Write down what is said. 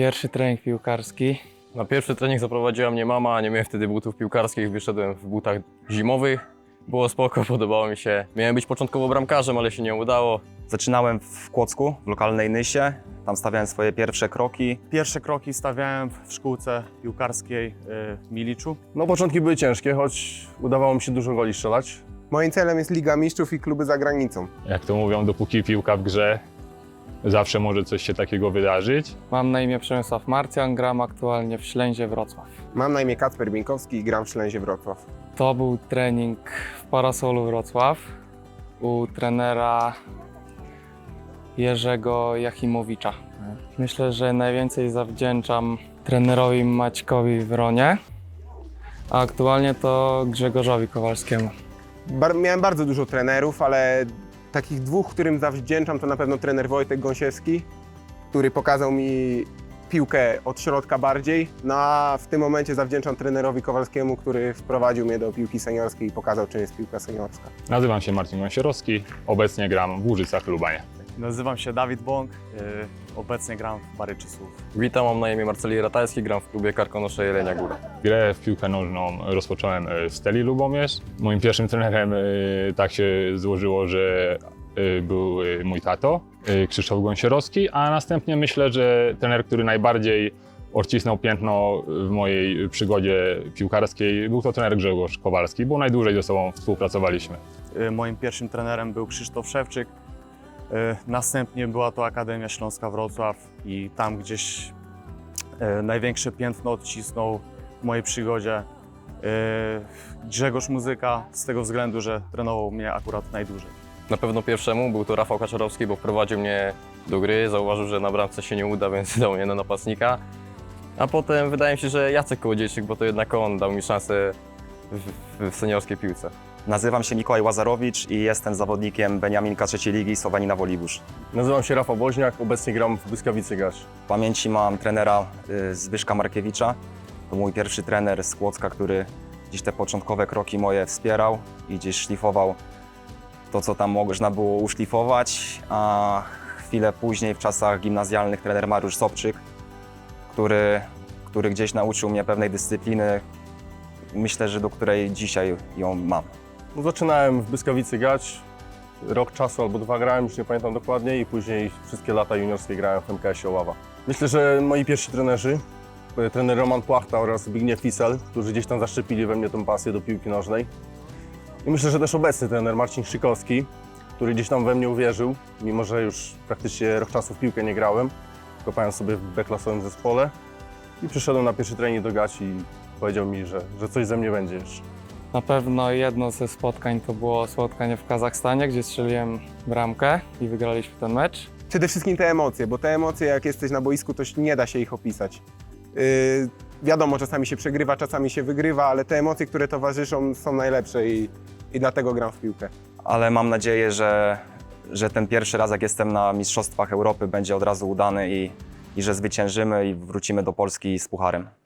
Pierwszy trening piłkarski. Na pierwszy trening zaprowadziła mnie mama, nie miałem wtedy butów piłkarskich, wyszedłem w butach zimowych. Było spoko, podobało mi się. Miałem być początkowo bramkarzem, ale się nie udało. Zaczynałem w Kłodzku, w lokalnej Nysie. Tam stawiałem swoje pierwsze kroki. Pierwsze kroki stawiałem w szkółce piłkarskiej y, w Miliczu. No początki były ciężkie, choć udawało mi się dużo goli strzelać. Moim celem jest Liga Mistrzów i kluby za granicą. Jak to mówią, dopóki piłka w grze, zawsze może coś się takiego wydarzyć. Mam na imię Przemysław Marcjan, gram aktualnie w Ślęzie Wrocław. Mam na imię Kacper Bieńkowski i gram w Ślęzie Wrocław. To był trening w Parasolu Wrocław u trenera Jerzego Jachimowicza. Myślę, że najwięcej zawdzięczam trenerowi Maćkowi Wronie, a aktualnie to Grzegorzowi Kowalskiemu. Bar- miałem bardzo dużo trenerów, ale takich dwóch, którym zawdzięczam, to na pewno trener Wojtek Gąsiewski, który pokazał mi piłkę od środka bardziej. No a w tym momencie zawdzięczam trenerowi Kowalskiemu, który wprowadził mnie do piłki seniorskiej i pokazał, czym jest piłka seniorska. Nazywam się Marcin Gąsierowski, obecnie gram w Łużycach Lubanie. Nazywam się Dawid Bąk, y, obecnie gram w Baryczy Słów. Witam, mam na imię Marceli Ratajski, gram w klubie Karkonosze Jelenia Góra. Grę w piłkę nożną rozpocząłem e, w Steli Lubomierz. Moim pierwszym trenerem e, tak się złożyło, że e, był e, mój tato, e, Krzysztof Gąsierowski, a następnie myślę, że trener, który najbardziej odcisnął piętno w mojej przygodzie piłkarskiej, był to trener Grzegorz Kowalski, bo najdłużej ze sobą współpracowaliśmy. Y, Moim pierwszym trenerem był Krzysztof Szewczyk. Y, Następnie była to Akademia Śląska Wrocław i tam gdzieś y, największe piętno odcisnął w mojej przygodzie y, Grzegorz Muzyka z tego względu, że trenował mnie akurat najdłużej. Na pewno pierwszemu był to Rafał Kaczorowski, bo wprowadził mnie do gry, zauważył, że na bramce się nie uda, więc dał mnie na napastnika. A potem wydaje mi się, że Jacek Kołodziejczyk, bo to jednak on dał mi szansę w, w seniorskiej piłce. Nazywam się Mikołaj Łazarowicz i jestem zawodnikiem Beniaminka trzeciej ligi Słowanina Wolibusz. Nazywam się Rafał Woźniak, obecnie gram w Błyskawicy Gasz. W pamięci mam trenera y, Zbyszka Markiewicza. To mój pierwszy trener z Kłodzka, który gdzieś te początkowe kroki moje wspierał i gdzieś szlifował to, co tam można było uszlifować. A chwilę później, w czasach gimnazjalnych, trener Mariusz Sobczyk, który, który gdzieś nauczył mnie pewnej dyscypliny, myślę, że do której dzisiaj ją mam. No, zaczynałem w Błyskawicy Gać, rok czasu albo dwa grałem, już nie pamiętam dokładnie i później wszystkie lata juniorskie grałem w MKS Oława. Myślę, że moi pierwsi trenerzy, e, trener Roman Płachta oraz Zbigniew Fisel, którzy gdzieś tam zaszczepili we mnie tą pasję do piłki nożnej. I myślę, że też obecny trener Marcin Szykowski, który gdzieś tam we mnie uwierzył, mimo że już praktycznie rok czasu w piłkę nie grałem. Kopałem sobie w B-klasowym zespole i przyszedłem na pierwszy trening do Gaci i powiedział mi, że, że coś ze mnie będzie jeszcze. Na pewno jedno ze spotkań to było spotkanie w Kazachstanie, gdzie strzeliłem bramkę i wygraliśmy ten mecz. Przede wszystkim te emocje, bo te emocje, jak jesteś na boisku, to nie da się ich opisać. Yy, wiadomo, czasami się przegrywa, czasami się wygrywa, ale te emocje, które towarzyszą, są najlepsze i, i dlatego gram w piłkę. ale mam nadzieję, że, że ten pierwszy raz, jak jestem na Mistrzostwach Europy, będzie od razu udany i, i że zwyciężymy i wrócimy do Polski z pucharem.